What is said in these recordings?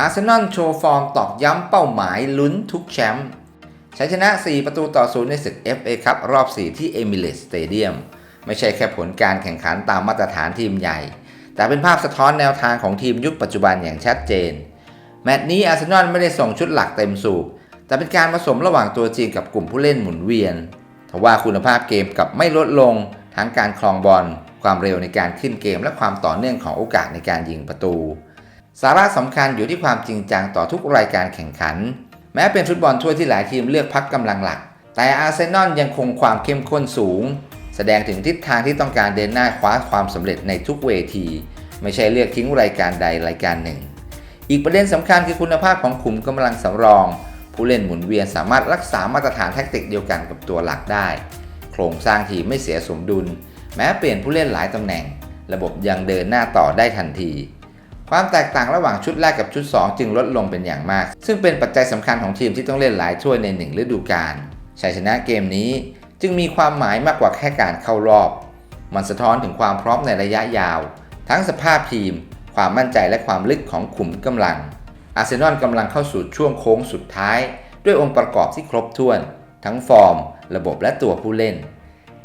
อาร์เซนอลโชว์ฟอร์มตอกย้ำเป้าหมายลุ้นทุกแชมป์ชัยชนะ 4 ประตูต่อศูนย์ในศึก FA ครับรอบ 4 ที่เอมิเรตสเตเดียมไม่ใช่แค่ผลการแข่งขันตามมาตรฐานทีมใหญ่ แต่เป็นภาพสะท้อนแนวทางของทีมยุคปัจจุบันอย่างชัดเจน แมตช์นี้อาร์เซนอลไม่ได้ส่งชุดหลักเต็มสูบ แต่เป็นการผสมระหว่างตัวจริงกับกลุ่มผู้เล่นหมุนเวียนทว่าคุณภาพเกมกับไม่ลดลง ทั้งการคลองบอล ความเร็วในการขึ้นเกม และความต่อเนื่องของโอกาสในการยิงประตู สาระสำคัญอยู่ที่ความจริงจังต่อทุกรายการแข่งขัน แม้เป็นฟุตบอลทั่วยที่หลายทีมเลือกพักกำลังหลัก แต่อาร์เซนอลยังคงความเข้มข้นสูง แสดงถึงทิศทางที่ต้องการเดินหน้าคว้าความสำเร็จในทุกเวที ไม่ใช่เลือกทิ้งรายการใดรายการหนึ่ง อีกประเด็นสำคัญคือคุณภาพของขุมกำลังสำรอง ผู้เล่นหมุนเวียนสามารถรักษามาตรฐานแทคติกเดียวกันกับตัวหลักได้ โครงสร้างทีมไม่เสียสมดุล แม้เปลี่ยนผู้เล่นหลายตำแหน่ง ระบบยังเดินหน้าต่อได้ทันที ความแตกต่างระหว่างชุดแรกกับชุด 2 จึงลดลงเป็นอย่างมาก ซึ่งเป็นปัจจัยสำคัญของทีมที่ต้องเล่นหลายถ้วยในหนึ่งฤดูกาลชัยชนะเกมนี้จึงมีความหมายมากกว่าแค่การเข้ารอบ มันสะท้อนถึงความพร้อมในระยะยาว ทั้งสภาพทีม ความมั่นใจและความลึกของขุมกำลัง อาร์เซนอลกำลังเข้าสู่ช่วงโค้งสุดท้าย ด้วยองค์ประกอบที่ครบถ้วน ทั้งฟอร์ม ระบบและตัวผู้เล่น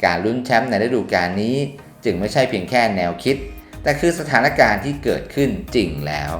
การลุ้นแชมป์ในฤดูกาลนี้ จึงไม่ใช่เพียงแค่แนวคิด แต่คือสถานการณ์ที่เกิดขึ้นจริงแล้ว